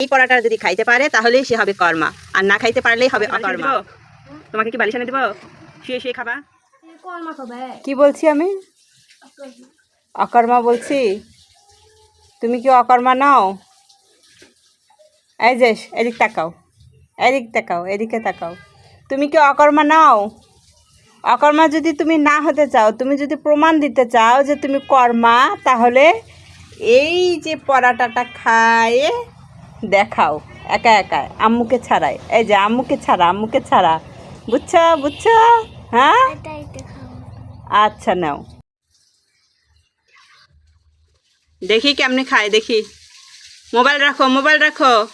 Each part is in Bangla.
এই পড়াটা যদি খাইতে পারে তাহলেই সে হবে কর্মা। আর না খাইতে পারলেই হবে অকর্মা। তোমাকে কি বালিশ এনে দেবো? শুয়ে শুয়ে খাবা। কর্মা খাবে কি বলছি আমি? অকর্মা বলছি। তুমি কি অকর্মা নাও? এই যে এদিক তাকাও। এদিক তাকাও এদিকে তাকাও। তুমি কি অকর্মা নাও? অকর্মা যদি তুমি না হতে চাও তুমি যদি প্রমাণ দিতে চাও যে তুমি কর্মা তাহলে এই যে পরাটাটা খায়ে দেখাও একা একা আম্মুকে ছাড়াই। এই যে আম্মুকে ছাড়া আম্মুকে ছাড়া। বুঝছ বুঝছ? হ্যাঁ? আচ্ছা নাও। দেখি কেমনি খায় দেখি। মোবাইল রাখো মোবাইল রাখো।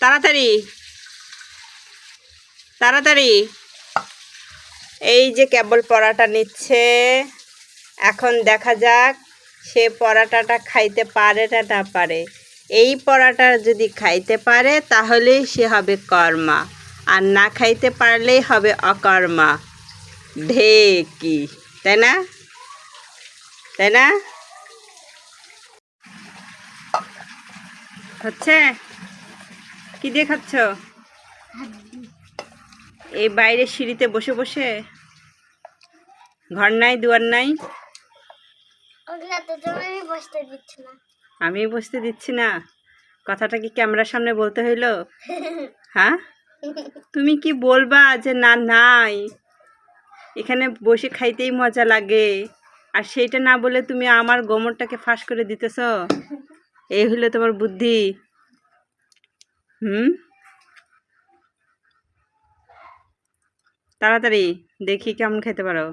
তাড়াতাড়ি। তাড়াতাড়ি। এই যে কেবল পরাটা নিচ্ছে এখন দেখা যাক সে পরাটাটা খাইতে পারে না না পারে। এই পরাটা যদি খাইতে পারে তাহলেই সে হবে কর্মা। আর না খাইতে পারলেই হবে অকর্মা। ঢেকি, তাই না? তাই না? হচ্ছে? কি দিয়ে খাচ্ছ? এই বাইরে সিঁড়িতে বসে বসে? ঘর নাই, দুয়ার নাই? বসতে দিচ্ছ না। আমি বসতে দিচ্ছি না। কথাটা কি ক্যামেরার সামনে বলতে হইল? হ্যাঁ? তুমি কি বলবা যে না, নাই? এখানে বসে খাইতেই মজা লাগে। আর সেইটা না বলে তুমি আমার গোমরটাকে ফাঁস করে দিতেছ? এই হলো তোমার বুদ্ধি। হুম? তাড়াতাড়ি দেখি কেমন খেতে পারো।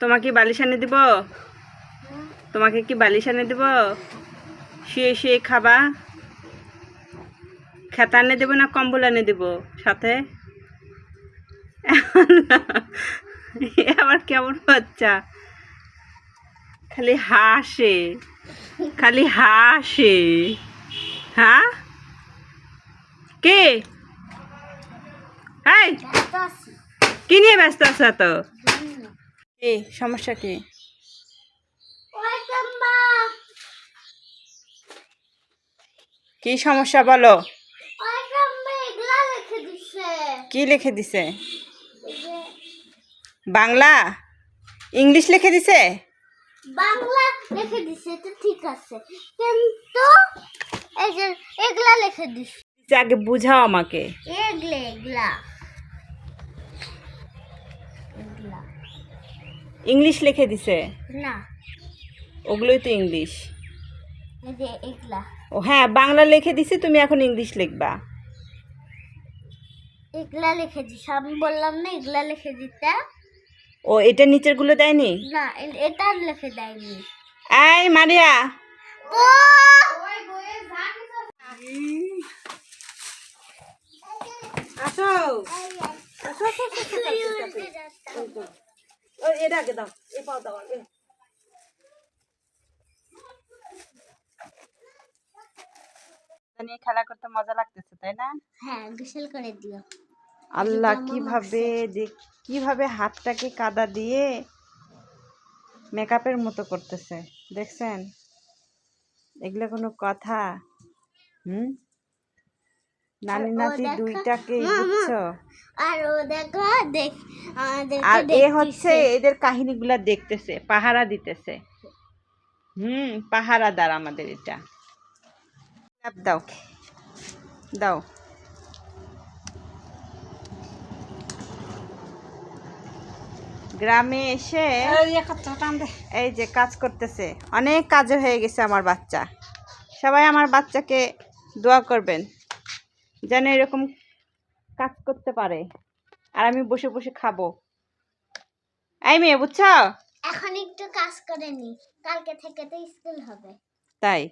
তোমাকে বালিশ এনে দিব? তোমাকে কি বালিশ এনে দিব? শুয়ে শুয়ে খাবা। খেতা এনে দেবো না কম্বল এনে দেব সাথে? আবার কেমন বাচ্চা? খালি হাসে। খালি হাসে। হ্যাঁ? কে? আছি। কি নিয়ে ব্যস্ত আছো তো কি? সমস্যা কি? কি সমস্যা বলো? কি লিখে দিছে? বাংলা? ইংলিশ লিখে দিছে? বাংলা লিখে দিছে তো ঠিক আছে। কিন্তু এই যে এগুলা লিখে দিছে। আগে বুঝাও আমাকে। এগুলা এগুলা। ইংলিশ লিখে দিছে না ওগুলোই তো ইংলিশ এই যে এগুলা ও হ্যাঁ বাংলা লিখে দিছে তুমি এখন ইংলিশ লিখবা এগুলা লিখে দিছে আমি বললাম না এগুলা লিখে দিতে ও এটা নিচেরগুলো দেয়নি না এটা লিখে দেয়নি এই মারিয়া ও আসো এটা আগে দাও এ পাও দাও নিয়ে খেলা করতে মজা লাগতেছে তাই না? হ্যাঁ গোসল করে দিও। আল্লাহ কীভাবে দেখ কীভাবে হাতটাকে কাদা দিয়ে মেকআপের মতো করতেছে দেখছেন? এগুলো কোনো কথা? হুম? নানি নাতি দুইটাকে বুঝছ? আর ও দেখো দেখ আর এ হচ্ছে এদের কাহিনীগুলা দেখতেছে পাহারা দিতেছে। হুম পাহারাদার আমাদের এটা। দাও দাও। গ্রামে এসে এই যে কাজ করতেছে। অনেক কাজে হয়ে গেছে আমার বাচ্চা। সবাই আমার বাচ্চাকে দোয়া করবেন। যেন এরকম কাজ করতে পারে। আর আমি বসে বসে খাব। এই মেয়ে বুঝছ? এখন একটু কাজ করে নি। কালকে থেকে তো স্কুল হবে। তাই?